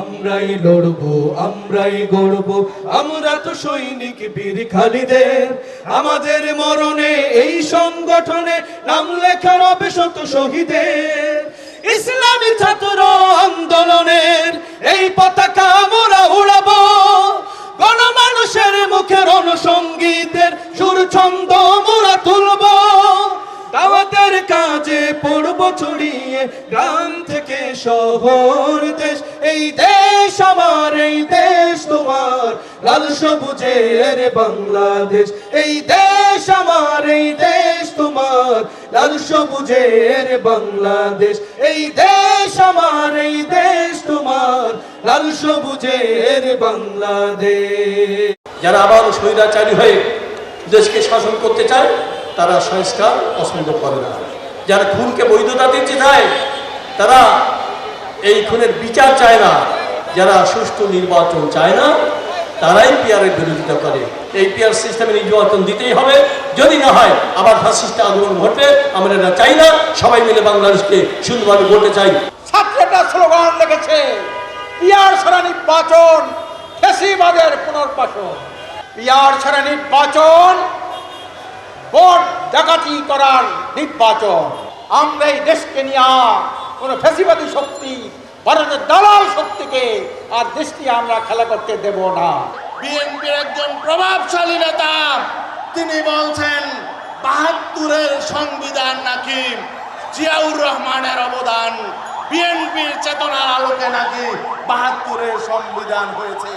আমরাই লড়বো, আমরাই গড়বো। আমরা তো সৈনিক বীর খালিদের। আমাদের মরণে এই সংগঠনে নাম লেখা হবে শত শহীদের। ইসলামী ছাত্র আন্দোলনের এই পতাকা মোরা উড়াবো। গণমানুষের মুখের অনুসঙ্গীতের সুর ছন্দ কাজে পড়ব ছড়িয়ে, গ্রাম থেকে শহর, দেশ। এই দেশ আমার, এই দেশ তোমার। লাল সবুজের বাংলাদেশ। এই দেশ আমার, এই দেশ তোমার। লাল সবুজের বাংলাদেশ। এই দেশ আমার, এই দেশ তোমার। লাল সবুজের বাংলাদেশ। যারা আবার স্বৈরাচারী হয়ে দেশকে শাসন করতে চায় তারা সংস্কার পছন্দ করে না। যারা খুনকে বৈধতা দিতে চায়, তারা এই খুনের বিচার চায় না। যারা সুষ্ঠু নির্বাচন চায় না, তারাই পিয়ারের বিরোধিতা করে। এই পিয়ার সিস্টেমে নির্বাচন দিতেই হবে। যদি না হয়, আবার ফাসিস্ট আন্দোলন ঘটবে আমরা এটা চাই না। সবাই মিলে বাংলাদেশকে সুন্দরভাবে গড়তে চাই। ছাত্রটা স্লোগান লিখেছে পিয়ার ছাড়া নির্বাচন পুনর্বাসন। পিয়ার ছাড়া নির্বাচন ডাকাতি করার নির্বাচন। আমরা এই দেশকে নিয়ে কোনো ফেসিবাদী শক্তি ভারতের দালাল শক্তিকে আর দেশকে আমরা খেলা করতে দেব না। বিএনপির একজন প্রভাবশালী নেতা, তিনি বলছেন, বাহাত্তরের সংবিধান নাকি জিয়াউর রহমানের অবদান? বিএনপির চেতনার আলোকে নাকি বাহাত্তরের সংবিধান হয়েছে?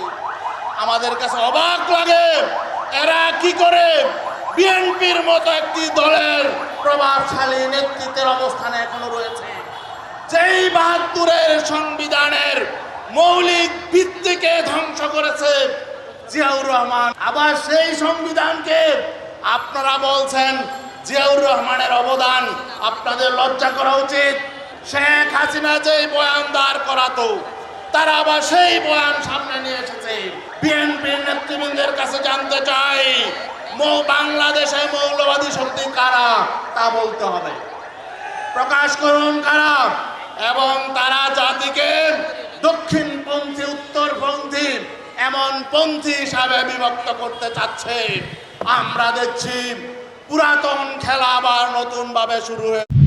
আমাদের কাছে অবাক লাগে, এরা কি করে বিএনপির মতো একটি দলের প্রভাবশালী নেতৃত্বের অবস্থানে এখনও রয়েছে। যেই বাহাত্তরের সংবিধানের মৌলিক ভিত্তিকে ধ্বংস করেছে জিয়াউর রহমান, আবার সেই সংবিধানকে আপনারা বলছেন জিয়াউর রহমানের অবদান আপনাদের লজ্জা করা উচিত। শেখ হাসিনা যেই বয়ান দাঁড় করাতো, তারা আবার সেই বয়ান সামনে নিয়ে এসেছে। বিএনপির নেতৃবৃন্দের কাছে জানতে মৌ বাংলাদেশে মৌলবাদী শক্তি কারা তা বলতে হবে। প্রকাশ করুন কারা এবং তারা জাতিকে দক্ষিণপন্থী, উত্তরপন্থী এমন পন্থী হিসাবে বিভক্ত করতে চাচ্ছে। আমরা দেখছি পুরাতন খেলা আবার নতুন ভাবে শুরু হয়ে